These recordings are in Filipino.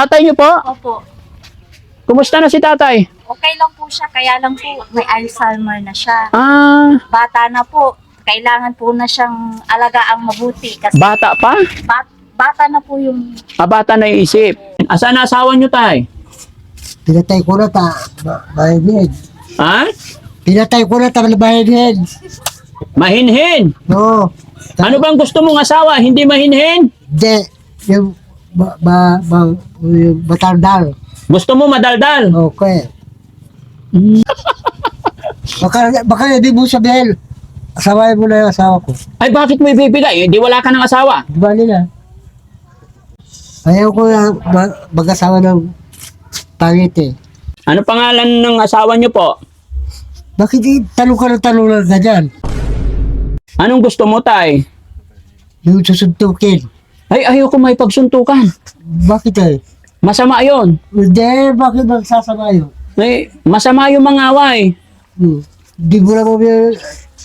Tatay niyo po? Opo. Kumusta na si tatay? Okay lang po siya, kaya lang po may Alzheimer na siya. Ah, Bata na po, kailangan po na siyang alagaang mabuti kasi bata pa? bat- bata na po yung Ah, bata na yung isip. Asan na asawa niyo, tay? Pinatay ko na ta, ba- bahinhin. Ha? Pinatay ko na ta, bahinhin. Mahinhin. Oo. Ano bang gusto mong asawa? Hindi mahinhin? Hindi. Yung, ba, ba, ba, yung batardal. Gusto mo madaldal? Okay. Baka, baka hindi mo sabihin, asawain mo na yung asawa ko. Ay, bakit mo ibibigay? Hindi wala ka ng asawa. Di ba nila? Ayaw ko na ma- mag-asawa ng pangit eh. Ano pangalan ng asawa niyo po? Bakit eh, tanong ka ng tanong lang ka dyan? Anong gusto mo, tay? Yung susuntukin. Ay, ayoko may pagsuntukan. Bakit eh? Masama yon. Hindi, bakit magsasama yun? Ay, masama yung mga away. Hmm. Di mo na mo yung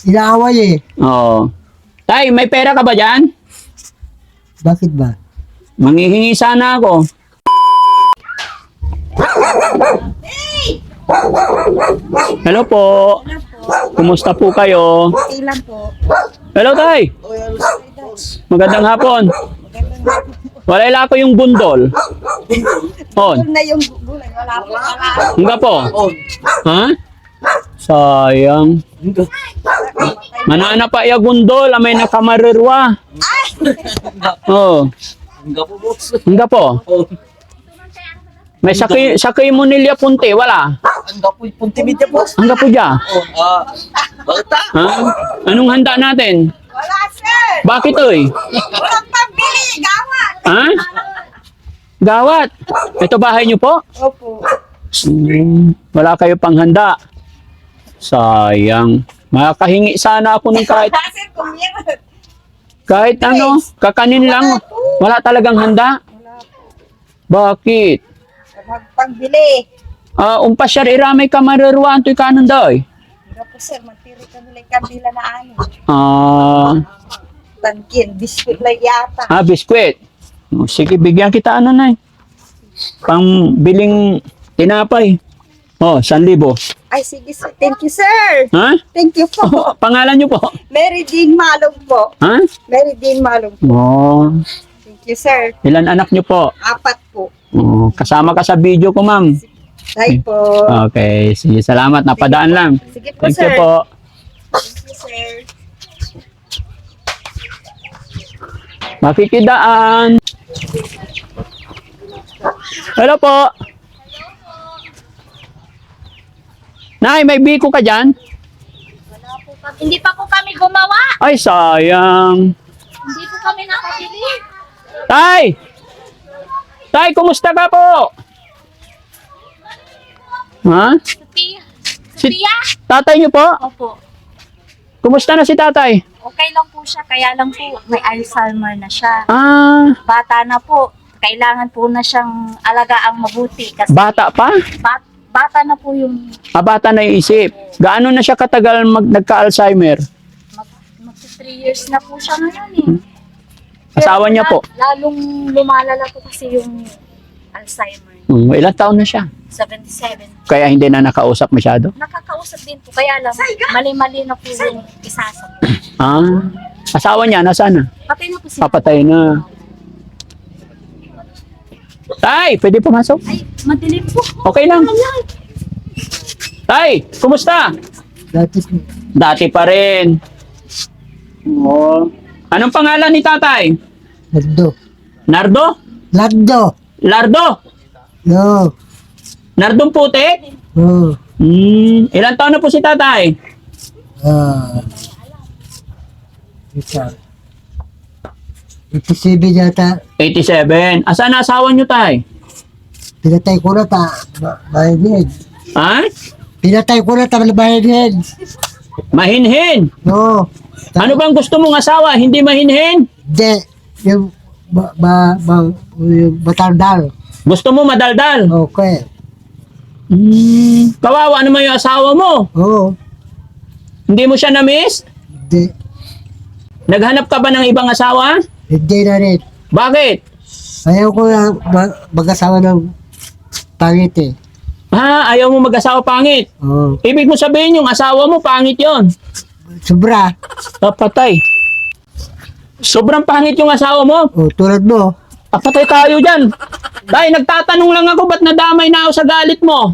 inaaway eh. Oo. Tay, may pera ka ba dyan? Bakit ba? Manghihingi sana ako. Hello po. Kumusta po kayo? ilan po. Hello, Tay. Magandang hapon. Wala ila ko yung bundol. On. na yung gulay, wala po. Nga po. Ha? Sayang. Manana pa iya gundol, amay nakamarurwa. Oh. Nga po. May sakay, sakay mo nilya punti, wala. Ang gapoy puntimid niya, boss. Ang po dya. Oh, ah, bata. Ha? Anong handa natin? Wala sir! Bakit oy? Walang pambili, gawat! Ha? Gawat. Ito bahay niyo po? Opo. Hmm, wala kayo pang handa. Sayang. Makakahingi sana ako ng kahit Sir, kumira. kahit ano, kakanin lang. Wala talagang handa. Bakit? Walang pambili. Ah, umpas siya iramay ka marurwaan to'y kanon daw eh. Po sir, magtiri kami lang kabila na ano. Ah, Tangkin, biskuit lang yata. ah, biskwit. Sige, bigyan kita ano na Pang biling tinapay. Oh, 1,000. Ay, sige sir. Thank you sir. Ha? Thank you po. Oh, pangalan niyo po? Mary Jean Malong po. Ha? Mary Jean Malong. Oh, Thank you sir. ilan anak niyo po? Apat po. Oh, kasama ka sa video ko, ma'am. Hi po. Okay, sige, salamat. Napadaan lang. Sige po Thank sir. you po. Thank you sir. Makikidaan. Hello po. Nay, may biko ka dyan? Hindi pa po kami gumawa. Ay, sayang. Hindi po kami nakabili. Tay! Tay, kumusta ka po? Ha? Sophia. Si Sophia? tatay niyo po? Opo. Kumusta na si tatay? Okay lang po siya, kaya lang po may Alzheimer na siya. Ah, Bata na po, kailangan po na siyang alagaang mabuti kasi bata pa? bat- bata na po yung Ah, bata na yung isip. Gaano na siya katagal mag nagka-Alzheimer? mag, mag 3 years na po siya ngayon eh. Asawa Pero niya po? la- Lalong lumalala po kasi yung Alzheimer. Hmm, ilang taon na siya? 77. Kaya hindi na nakausap masyado? Nakakausap din po, kaya lang mali-mali na po yung isasap. Ah, asawa niya, nasaan na? Patay na po si Papatay na. Tay, pwede pumasok? Ay, madilim po. Okay lang. Tay, kumusta? Dati Dati pa rin. Oo. Anong pangalan ni tatay? Lagdo. Nardo? Lagdo. Lardo? No. Nardong puti? Oh. Hmm, ilang taon na po si tatay? Ah. Isa. Ito si yata. 87. Asan na asawa niyo, tay? Pinatay ko na ta, bahinhin. Ha? Pinatay ko na ta, bahinhin. Mahinhin. No. Ano bang gusto mong asawa? Hindi mahinhin? Hindi. Yung, ba, ba, ba, yung batardal. Gusto mo madaldal? Okay. Hmm, kawawa naman yung asawa mo. Oo. Hindi mo siya na-miss? Hindi. Naghanap ka ba ng ibang asawa? Hindi na rin. Bakit? Ayaw ko ma- mag-asawa ng pangit eh. Ha, ayaw mo mag-asawa pangit. Oo. Ibig mo sabihin yung asawa mo pangit yon. Sobra. Ah, patay. Sobrang pangit yung asawa mo. O, tulad mo. Ah, patay tayo dyan. Tay, nagtatanong lang ako, ba't nadamay na ako sa galit mo?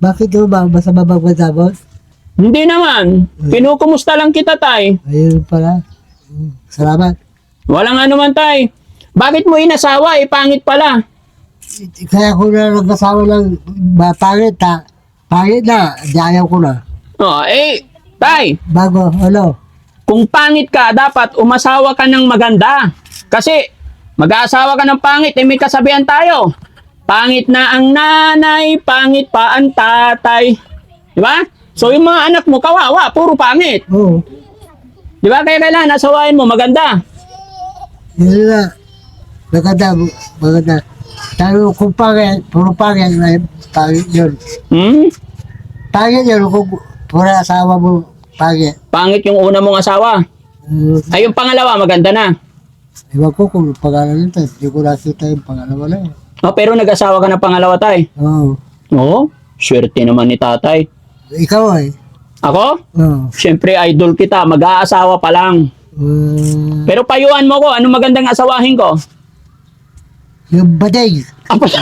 Bakit mo ba? Basta ba magpasabot? Hindi naman. Kinukumusta lang kita, tay. Ayun pala. Salamat. Walang ano man, tay. Bakit mo inasawa? Eh, pangit pala. Kaya ko na nag-asawa ng ba, pangit ha. Pangit na. Di ayaw ko na. Oh, eh, tay, Bago, ano? kung pangit ka, dapat umasawa ka ng maganda. Kasi, mag-aasawa ka ng pangit, eh may kasabihan tayo. Pangit na ang nanay, pangit pa ang tatay. Di ba? So, yung mga anak mo, kawawa, puro pangit. Oo. Di ba? Kaya kailangan asawain mo, maganda. Yun na. Maganda, maganda. Tayo kung pangit, puro pangit, ay pangit yun. Hmm? Pangit yun kung puro asawa mo pangit. Pangit yung una mong asawa. Uh, Ay, yung pangalawa, maganda na. Ewan ko kung nito. Hindi ko nakita yung pangalawa na yun. Oh, pero nag-asawa ka ng pangalawa, tay. Oo. Oo, swerte naman ni tatay. Ikaw ay. Ako? Oo. Siyempre, idol kita. Mag-aasawa pa lang. Uh, Pero payuan mo ko, ano magandang asawahin ko? yung bading. Apa,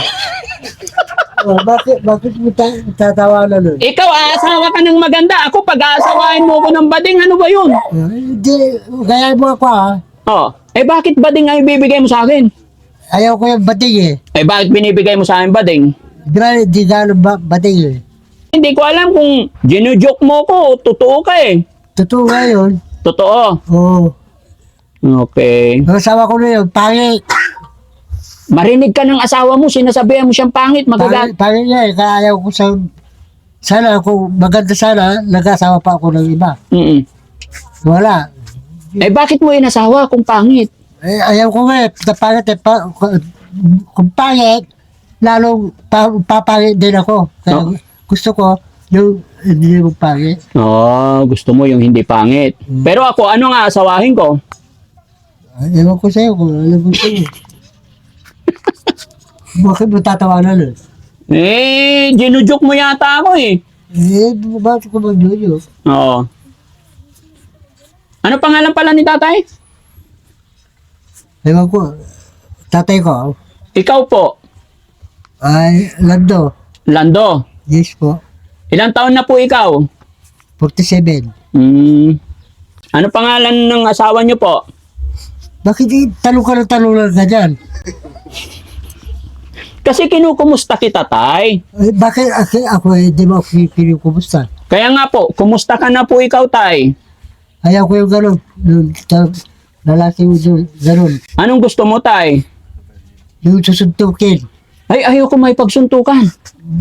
Oh, bakit, bakit mo ta- tatawanan nun? ikaw, aasawa ka ng maganda. Ako, pag-aasawahin mo ko ng bading, ano ba yun? Uh, Hindi, kaya mo ako ha. Oh, eh bakit bading ang ibibigay mo sa akin? Ayaw ko yung bading eh. Eh bakit binibigay mo sa akin bading? Di ba, di gano'n ba, bading eh. Hindi ko alam kung ginujoke mo ko, totoo ka eh. Totoo nga yun. Totoo. Oo. Okay. Ang asawa ko na yun, pangit. Marinig ka ng asawa mo, sinasabihan mo siyang pangit, magagat. Pangit, pangit niya eh. Kaya ayaw ko sa... Sana, kung maganda sana, nag-asawa pa ako ng iba. Mm Wala. Eh bakit mo inasawa kung pangit? Eh, ayaw ko eh. Sa pangit eh. Pa, kung pangit, lalong pa, papangit din ako. Kaya No. gusto ko, yung hindi mo pangit. Oh, gusto mo yung hindi pangit. Pero ako, ano nga asawahin ko? Ay, Ewan ko sa'yo kung alam mo sa'yo. Bakit mo tatawanan nun? Eh, ginujoke mo yata ako eh. Eh, bakit ko mag-yoyo? Oo. Ano pangalan pala ni tatay? Ewan ko. Tatay ko, Ikaw po, ay, Lando. Lando. Yes po. Ilang taon na po ikaw? 47. Hmm. Ano pangalan ng asawa niyo po? Bakit di tanong ka ng tanong lang ka dyan? Kasi kinukumusta kita, tay. Eh, bakit ako, ako eh, di mo ako pinukumusta? Kaya nga po, kumusta ka na po ikaw, tay? Ayaw ko yung gano'n. Yung ta- lalaki mo doon, gano'n. Anong gusto mo, tay? Yung susuntukin. Ay, ayoko may pagsuntukan.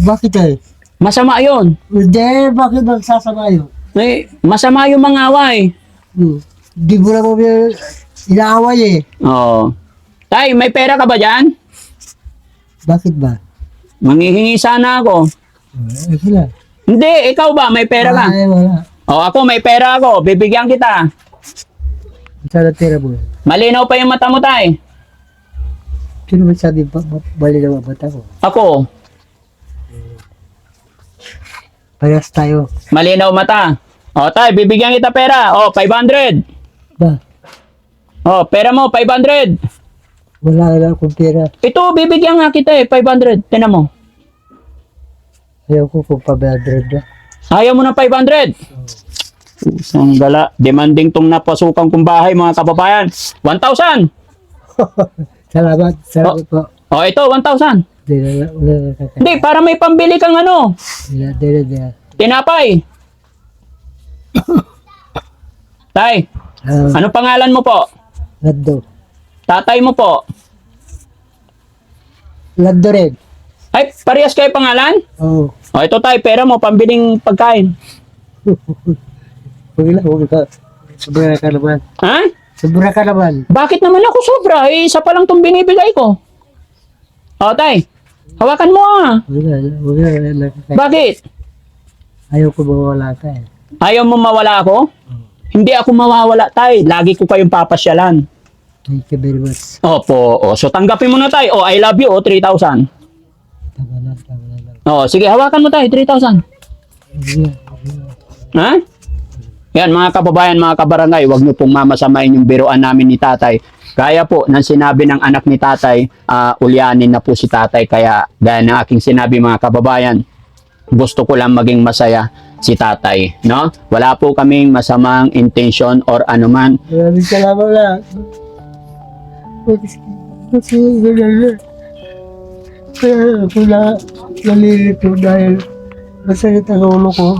Bakit eh? Masama yon. Hindi, bakit magsasama yun? Eh, masama yung mga away. Hmm. Di mo mo yung inaaway eh. Oo. Tay, may pera ka ba dyan? Bakit ba? Manghihingi sana ako. Eh, sila. Hindi, ikaw ba? May pera ka? Ay, wala. O ako, may pera ako. Bibigyan kita. Ang tira mo? Malinaw pa yung mata mo, tay. Sino ba sabi ba, ba, bali na mabata ko? Ako, Parehas tayo. malinaw mata. O, tay, bibigyan kita pera. O, 500. Ba? O, pera mo, 500. Wala na akong pera. Ito, bibigyan nga kita eh, 500. Tinan mo. Ayaw ko kung pabayadred na. Ayaw mo ng 500. Ang gala. Demanding tong napasukan kong bahay, mga kababayan. 1,000. Salamat. Salamat po. O, ito, 1,000. Di na, wala na kaka. Hindi, para may pambili kang ano, tinapay. Tay, Ah, ano pangalan mo po? Lando. Tatay mo po? Lando rin. Ay, parehas kayo pangalan? Oo. O, ito tay, pera mo, pambiling pagkain. Huwag lang, huwag ka. Sobra ka naman. Ha? Sobra ka naman. Bakit naman ako sobra? Eh, isa pa lang itong binibigay ko. O, tay, hawakan mo ah. Huwag na, huwag na, na. Bakit? Ayaw ko mawala ka eh. Ayaw mo mawala ako? Hindi ako mawawala, tay. Lagi ko kayong papasyalan. Thank you very much. Opo. O, so tanggapin mo na tayo. O, I love you. O, 3,000. Tama na, tama na lang. O, sige, hawakan mo tayo. 3,000. Ha? Yan, mga kababayan, mga kabarangay, huwag niyo pong mamasamain yung biruan namin ni tatay. Kaya po, nang sinabi ng anak ni tatay, ah, ulyanin na po si tatay. Kaya, gaya ng aking sinabi mga kababayan, gusto ko lang maging masaya si tatay. No? Wala po kaming masamang intention or anuman. Maraming salamat na. Kasi, kasi ganyan na. Kaya ako na nalilito dahil masakit ang ulo ko.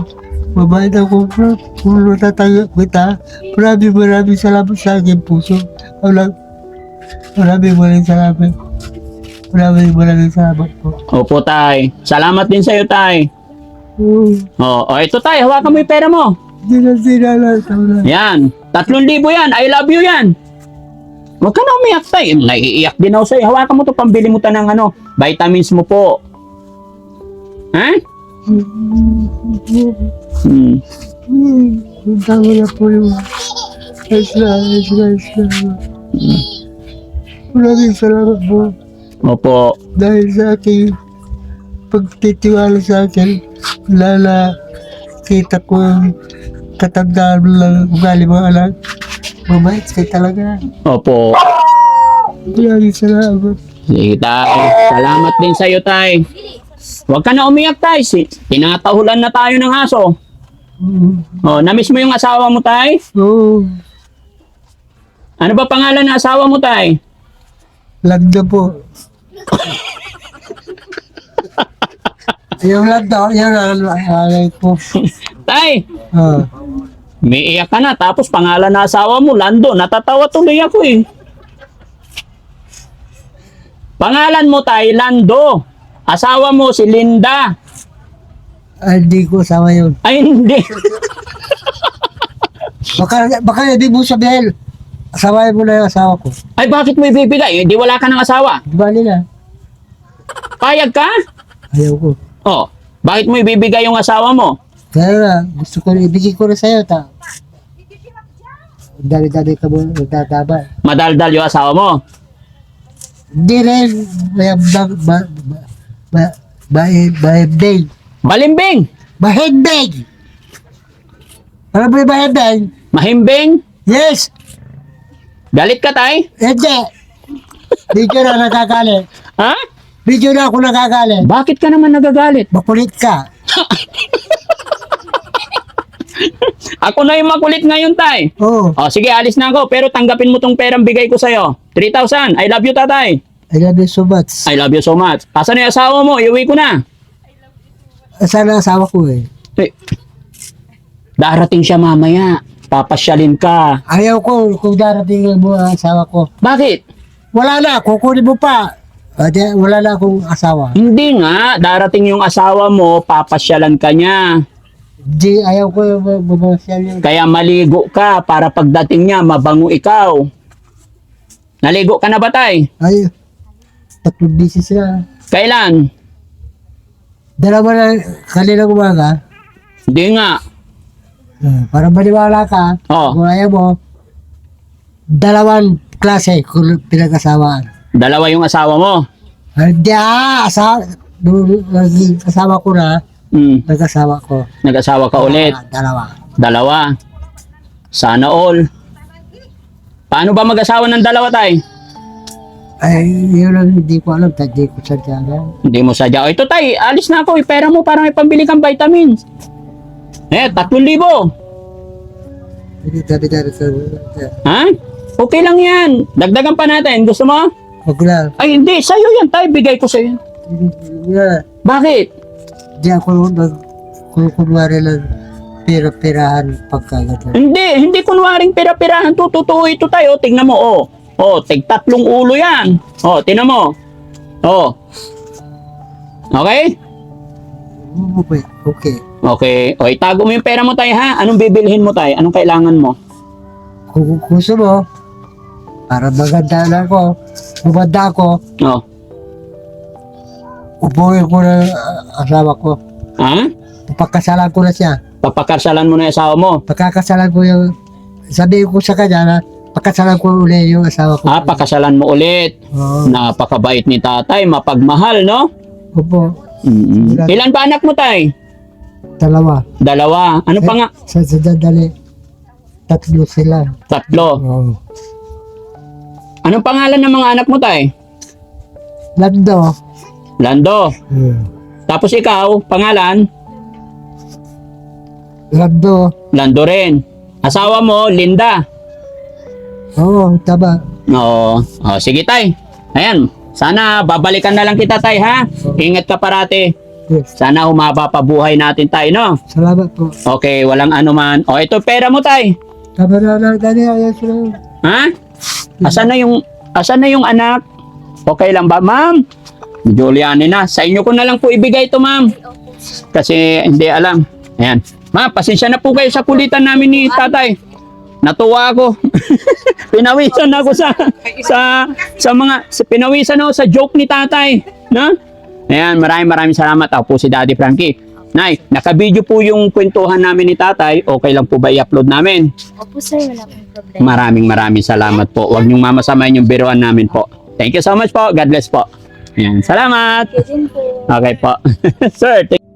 Mabait ako pero kung natatagap kita. Maraming maraming salamat sa aking puso. Walang, maraming maraming salamat. Maraming maraming salamat po. Opo, tay. Salamat din sa'yo, tay. Oo, O, o ito, tay. Hawakan mo yung pera mo. Hindi na sinala. Yan. Tatlong libo yan. I love you yan. Huwag ka na umiyak tay. Naiiyak din ako sa'yo. Hawakan mo to pambili mo ta ng ano, vitamins mo po. Ha? Hmm. Tama na po yung na, ayos na. Maraming salamat po. Opo. dahil sa aking pagtitiwala sa akin, lala kita ko ang katandaan ng ugali mga anak. Mabait ka talaga. Opo. Maraming salamat. Sige, tay. Salamat din sa'yo, tay. Huwag ka na umiyak, tay. Si, tinatahulan na tayo ng aso. Mm. O, namiss mo yung asawa mo, tay? Oo, Ano ba pangalan ng asawa mo, tay? lagda po. yung lagda, yun ang alay ko. Tay, Ah, may iyak ka na. Tapos pangalan ng asawa mo, Lando. Natatawa tuloy ako eh. Pangalan mo, tay, Lando. Asawa mo, si Linda. ah, hindi ko sama yun. Ay, hindi. Baka, baka hindi mo sabihin, asawain mo na yung asawa ko. Ay, bakit mo ibibigay? Hindi wala ka ng asawa. Di ba nila? Payag ka? Ayaw ko. Oh, bakit mo ibibigay yung asawa mo? Kaya nga, gusto ko, ibigay ko na sa'yo, ta. Ang Dami-dami ka mo, nagtataba. Madaldal yung asawa mo. Hindi rin, may ba, ba, ba, ba, bahid, bahidbig. Balimbing. Bahidbig! Ano ba yung bahidbig? Mahimbing. Yes! Galit ka, tay? Hindi! Video na nagagalit. Ha? Video na ako nagagalit. Bakit ka naman nagagalit? Makulit ka. Ako na yung makulit ngayon, tay. Oo. Oh, sige, alis na ako. Pero tanggapin mo tong perang bigay ko sa'yo. 3,000. I love you, tatay. I love you so much. I love you so much. Asan na yung asawa mo? Iuwi ko na. Sana asawa ko eh. Eh, darating siya mamaya. Papasyalin ka. Ayaw ko kung darating ang asawa ko. Bakit? Wala na, kukunin mo pa. Wala na akong asawa. Hindi nga. Darating yung asawa mo, papasyalan ka niya. Di, ayaw ko yung bumasyal yun. Kaya maligo ka para pagdating niya, mabango ikaw. Naligo ka na ba, tay? Ay, tatlong bisis na. Kailan? Dalawa na kanina umaga. Hindi nga. Uh, para maniwala ka, Oo. kung ayaw mo, dalawang klase kung pinag-asawaan. Dalawa yung asawa mo. Ah, Hindi ah, asawa, nung naging kasama ko na, Hmm. nag-asawa ko. Nag-asawa ka ulit. Dalawa. Dalawa. Sana all. Paano ba mag-asawa ng dalawa, tay? Ay, yun ang hindi ko alam, hindi ko sadya na. Hindi mo sadya. Ito, tay. Alis na ako. Ipera mo para may pambili kang vitamins. Eh, tatlong libo. Hindi tabi tabi Ha? Okay lang yan. Dagdagan pa natin. Gusto mo? Huwag lang. Ay, hindi. Sa'yo yan, tay. Bigay ko sa'yo. Hindi na. Bakit? Di ako nag kunwari lang pira-pirahan pagkagatan. Hindi. Hindi kunwaring pira-pirahan. Tututuo ito tayo. Tingnan mo, oh. Oh, tig tatlong ulo yan. Oh, tingnan mo. Oh. Okay? Okay. Okay. Okay. O, itago mo yung pera mo, tay, ha? Anong bibilhin mo, tay? Anong kailangan mo? Kung gusto mo, para maganda na ako, bumanda ako, Oh. Upuin ko na asawa ko. Ha? Pagkasalan ko na siya. Papakarsalan mo na yung asawa mo. Pagkakasalan ko yung, sabihin ko sa kanya na, pakasalan ko uli yung asawa ko. Ah, pakasalan mo ulit. Oo. Napakabait ni tatay, mapagmahal, no? Opo. Mm-mm. Ilan ba anak mo, tay? Dalawa. Dalawa. Ano pa nga? Sa sa dadali. Tatlo sila. Tatlo. Oo. Anong pangalan ng mga anak mo, tay? Lando. Lando. Hmm. Tapos ikaw, pangalan? Lando. Lando rin. Asawa mo, Linda. Oo, tama. Oo. Oh, sige, tay. Ayan. Sana babalikan na lang kita, tay, ha? Ingat ka parati. Yes. Sana humaba pa buhay natin, tay, no? Salamat po. Okay, walang anuman. O, ito pera mo, tay. Tama na lang, dali. Ayan sila. Ha? Asan na yung asan na yung anak? Okay lang ba, ma'am? Juliane na. Sa inyo ko na lang po ibigay ito, ma'am. Kasi hindi alam. Ayan. Ma'am, pasensya na po kayo sa kulitan namin ni tatay. Natuwa ako. pinawisan ako sa sa sa mga sa, pinawisan ako sa joke ni tatay, no? Ayan, maraming maraming salamat ako po si Daddy Frankie. Nay, nakabidyo po yung kwentuhan namin ni tatay. Okay lang po ba i-upload namin? Opo sir, wala pong problema. Maraming maraming salamat po. Huwag niyong mamasamayin yung biruan namin po. Thank you so much po. God bless po. Ayan. Salamat. Okay po. Sir, thank